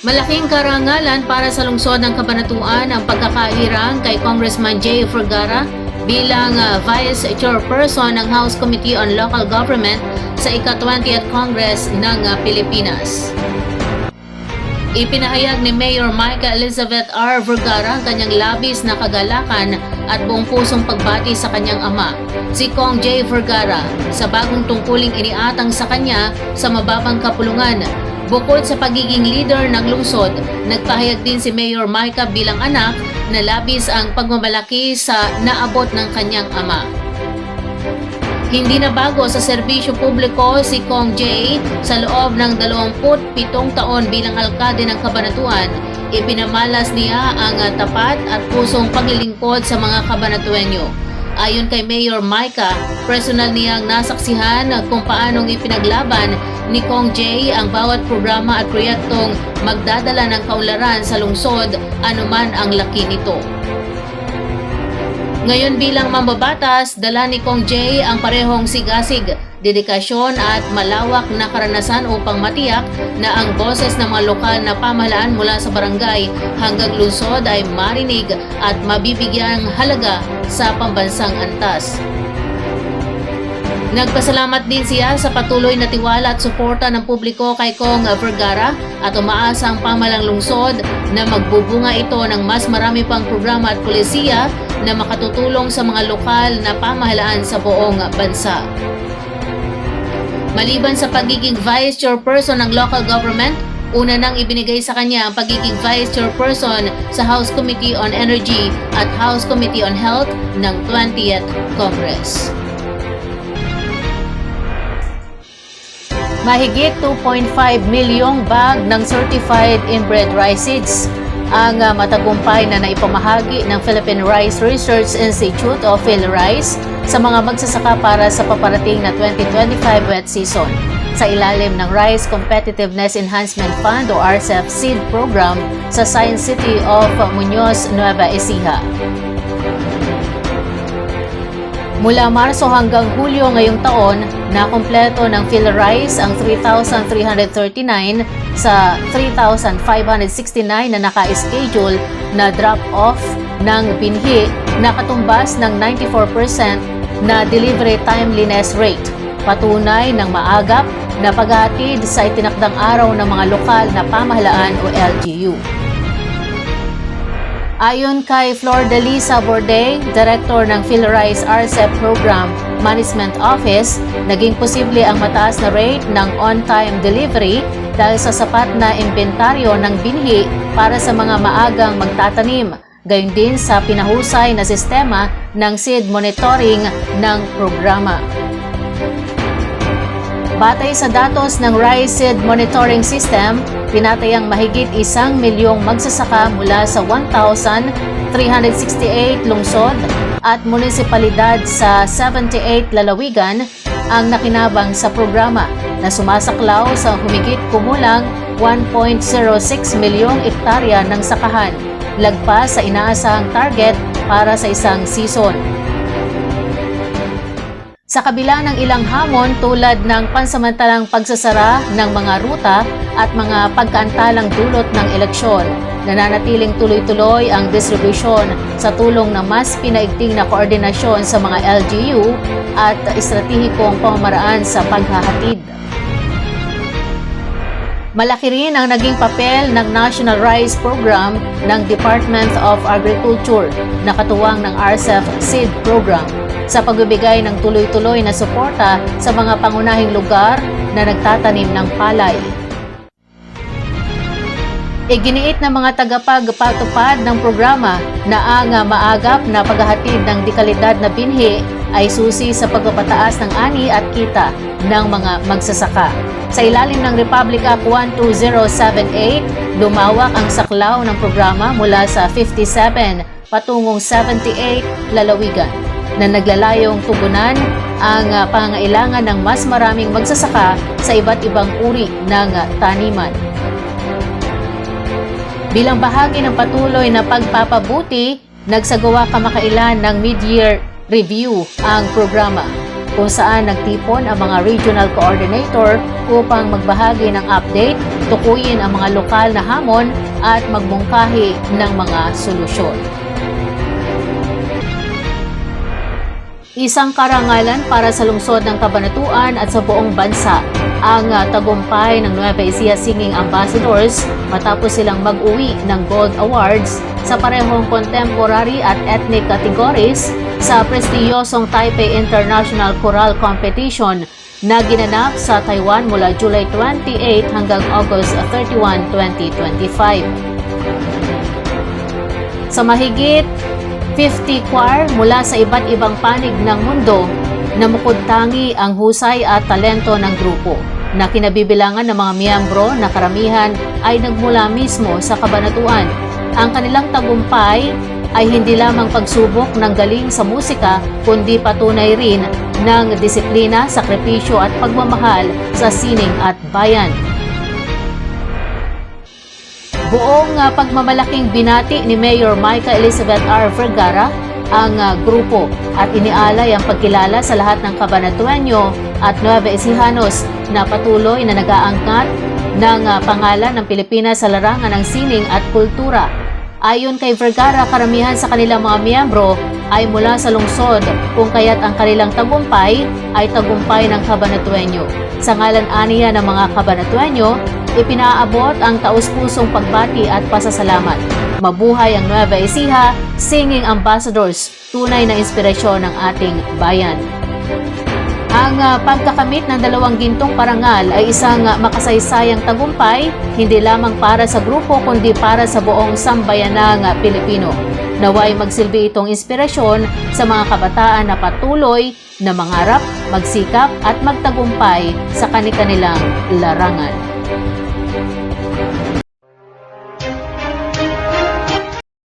Malaking karangalan para sa lungsod ng Kabanatuan ang pagkakairang kay Congressman Jay Vergara bilang ah, Vice Chairperson ng House Committee on Local Government sa ika-20th Congress ng ah, Pilipinas. Ipinahayag ni Mayor Micah Elizabeth R. Vergara ang kanyang labis na kagalakan at buong pusong pagbati sa kanyang ama, si Kong J. Vergara, sa bagong tungkuling iniatang sa kanya sa mababang kapulungan. Bukod sa pagiging leader ng lungsod, nagpahayag din si Mayor Micah bilang anak na labis ang pagmamalaki sa naabot ng kanyang ama. Hindi na bago sa serbisyo publiko si Kong J sa loob ng 27 taon bilang alkade ng Kabanatuan. Ipinamalas niya ang tapat at pusong paglilingkod sa mga Kabanatuenyo. Ayon kay Mayor Micah, personal niyang nasaksihan kung paanong ipinaglaban ni Kong J ang bawat programa at proyektong magdadala ng kaunlaran sa lungsod anuman ang laki nito. Ngayon bilang mambabatas, dala ni Kong J ang parehong sigasig, dedikasyon at malawak na karanasan upang matiyak na ang boses ng mga lokal na pamahalaan mula sa barangay hanggang lungsod ay marinig at mabibigyang halaga sa pambansang antas. Nagpasalamat din siya sa patuloy na tiwala at suporta ng publiko kay Kong Vergara at umaasa ang pamalang lungsod na magbubunga ito ng mas marami pang programa at polisiya na makatutulong sa mga lokal na pamahalaan sa buong bansa. Maliban sa pagiging Vice Chairperson ng local government, una nang ibinigay sa kanya ang pagiging Vice Chairperson sa House Committee on Energy at House Committee on Health ng 20th Congress. Mahigit 2.5 milyong bag ng certified inbred rice seeds ang ah, matagumpay na naipamahagi ng Philippine Rice Research Institute o PhilRice sa mga magsasaka para sa paparating na 2025 wet season sa ilalim ng Rice Competitiveness Enhancement Fund o RCEP Seed Program sa Science City of Muñoz, Nueva Ecija. Mula Marso hanggang Hulyo ngayong taon, nakompleto ng PhilRice ang 3,339 sa 3,569 na naka-schedule na drop-off ng binhi na katumbas ng 94% na delivery timeliness rate. Patunay ng maagap na paghatid sa itinakdang araw ng mga lokal na pamahalaan o LGU. Ayon kay Flor de Lisa Borde, Director ng PhilRice RCEP Program Management Office, naging posible ang mataas na rate ng on-time delivery dahil sa sapat na inventaryo ng binhi para sa mga maagang magtatanim. Gayon din sa pinahusay na sistema ng seed monitoring ng programa. Batay sa datos ng Rice Seed Monitoring System, tinatayang mahigit isang milyong magsasaka mula sa 1,368 lungsod at munisipalidad sa 78 lalawigan ang nakinabang sa programa na sumasaklaw sa humigit kumulang 1.06 milyong ektarya ng sakahan, lagpas sa inaasahang target para sa isang season. Sa kabila ng ilang hamon tulad ng pansamantalang pagsasara ng mga ruta at mga pagkaantalang dulot ng eleksyon, nananatiling tuloy-tuloy ang distribusyon sa tulong ng mas pinaigting na koordinasyon sa mga LGU at estratehikong pamamaraan sa paghahatid. Malaki rin ang naging papel ng National Rice Program ng Department of Agriculture na katuwang ng RCEP Seed Program sa pagbibigay ng tuloy-tuloy na suporta sa mga pangunahing lugar na nagtatanim ng palay. Iginiit ng mga tagapagpatupad ng programa na ang maagap na paghahatid ng dekalidad na binhi ay susi sa pagpapataas ng ani at kita ng mga magsasaka. Sa ilalim ng Republic Act 12078, lumawak ang saklaw ng programa mula sa 57 patungong 78 lalawigan na naglalayong tugunan ang ah, pangangailangan ng mas maraming magsasaka sa iba't ibang uri ng ah, taniman. Bilang bahagi ng patuloy na pagpapabuti, nagsagawa kamakailan ng mid-year review ang programa kung saan nagtipon ang mga regional coordinator upang magbahagi ng update tukuyin ang mga lokal na hamon at magmungkahi ng mga solusyon. Isang karangalan para sa lungsod ng Kabanatuan at sa buong bansa ang ah, tagumpay ng Nueva Ecija Singing Ambassadors matapos silang mag-uwi ng Gold Awards sa parehong contemporary at ethnic categories sa prestiyosong Taipei International Choral Competition na ginanap sa Taiwan mula July 28 hanggang August 31, 2025. Sa mahigit 50 choir mula sa iba't ibang panig ng mundo na tangi ang husay at talento ng grupo na kinabibilangan ng mga miyembro na karamihan ay nagmula mismo sa kabanatuan. Ang kanilang tagumpay ay hindi lamang pagsubok ng galing sa musika kundi patunay rin ng disiplina, sakripisyo at pagmamahal sa sining at bayan. Buong ah, pagmamalaking binati ni Mayor Micah Elizabeth R. Vergara ang ah, grupo at inialay ang pagkilala sa lahat ng Cabanatueño at Nueva Ecijanos na patuloy na nag-aangkat ng ah, pangalan ng Pilipinas sa larangan ng sining at kultura. Ayon kay Vergara, karamihan sa kanilang mga miyembro ay mula sa lungsod kung kaya't ang kanilang tagumpay ay tagumpay ng Cabanatueño. Sa ngalan aniya ng mga Cabanatueño, ipinaabot ang taus-pusong pagbati at pasasalamat. Mabuhay ang Nueva Ecija, Singing Ambassadors, tunay na inspirasyon ng ating bayan. Ang ah, pagkakamit ng dalawang gintong parangal ay isang ah, makasaysayang tagumpay, hindi lamang para sa grupo kundi para sa buong sambayanang ah, Pilipino. Naway magsilbi itong inspirasyon sa mga kabataan na patuloy na mangarap, magsikap at magtagumpay sa kanilang larangan.